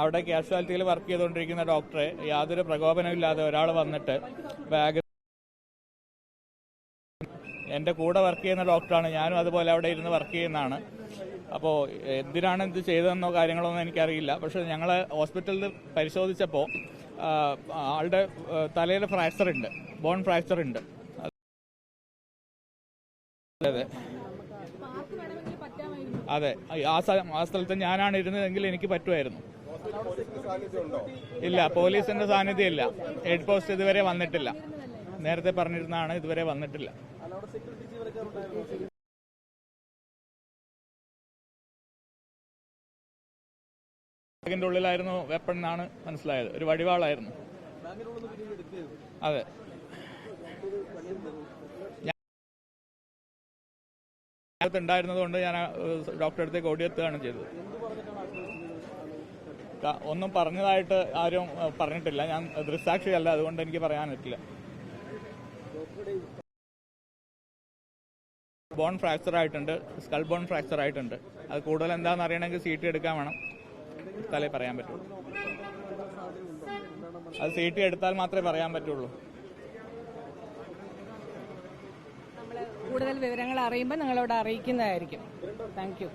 അവിടെ കാഷ്വാലിറ്റിയിൽ വർക്ക് ചെയ്തുകൊണ്ടിരിക്കുന്ന ഡോക്ടറെ യാതൊരു പ്രകോപനമില്ലാതെ ഒരാൾ വന്നിട്ട് ബാഗ് എന്റെ കൂടെ വർക്ക് ചെയ്യുന്ന ഡോക്ടറാണ്. ഞാനും അതുപോലെ അവിടെ ഇരുന്ന് വർക്ക് ചെയ്യുന്നതാണ്. അപ്പോൾ എന്തിനാണ് ഇത് ചെയ്തതെന്നോ കാര്യങ്ങളോ ഒന്നും എനിക്കറിയില്ല. പക്ഷെ ഞങ്ങൾ ഹോസ്പിറ്റലിൽ പരിശോധിച്ചപ്പോൾ ആളുടെ തലയിൽ ഫ്രാക്ചർ ഉണ്ട്. ബോൺ ഫ്രാക്ചർ ഉണ്ട്. അതെ അതെ. ആ സ്ഥലത്ത് ഞാനാണ് ഇരുന്നതെങ്കിൽ എനിക്ക് പറ്റുമായിരുന്നു. ഇല്ല പോലീസിന്റെ സാന്നിധ്യം ഇല്ല. ഹെഡ് പോസ്റ്റ് ഇതുവരെ വന്നിട്ടില്ല. നേരത്തെ പറഞ്ഞിരുന്നാണ് ഇതുവരെ വന്നിട്ടില്ല. ബാഗിന്റെ ഉള്ളിലായിരുന്നു വെപ്പൺ എന്നാണ് മനസ്സിലായത്. ഒരു വടിവാളായിരുന്നു. അതെ. ഉണ്ടായിരുന്നത് കൊണ്ട് ഞാൻ ഡോക്ടറെ അടുത്തേക്ക് ഓടിയെത്തുകയാണ് ചെയ്തത്. ഒന്നും പറഞ്ഞതായിട്ട് ആരും പറഞ്ഞിട്ടില്ല. ഞാൻ ദൃസാക്ഷിയല്ല അതുകൊണ്ട് എനിക്ക് പറയാൻ പറ്റില്ല. ബോൺ ഫ്രാക്ചർ ആയിട്ടുണ്ട്. സ്കൾ ബോൺ ഫ്രാക്ചർ ആയിട്ടുണ്ട്. അത് കൂടുതൽ എന്താണെന്ന് അറിയണമെങ്കിൽ സി ടി എടുക്കാൻ വേണം. തലേ പറയാൻ പറ്റുള്ളൂ. അത് സി ടി എടുത്താൽ മാത്രമേ പറയാൻ പറ്റുള്ളൂ. കൂടുതൽ വിവരങ്ങൾ അറിയുമ്പോൾ നിങ്ങളോട് അറിയിക്കുന്നതായിരിക്കും. Thank you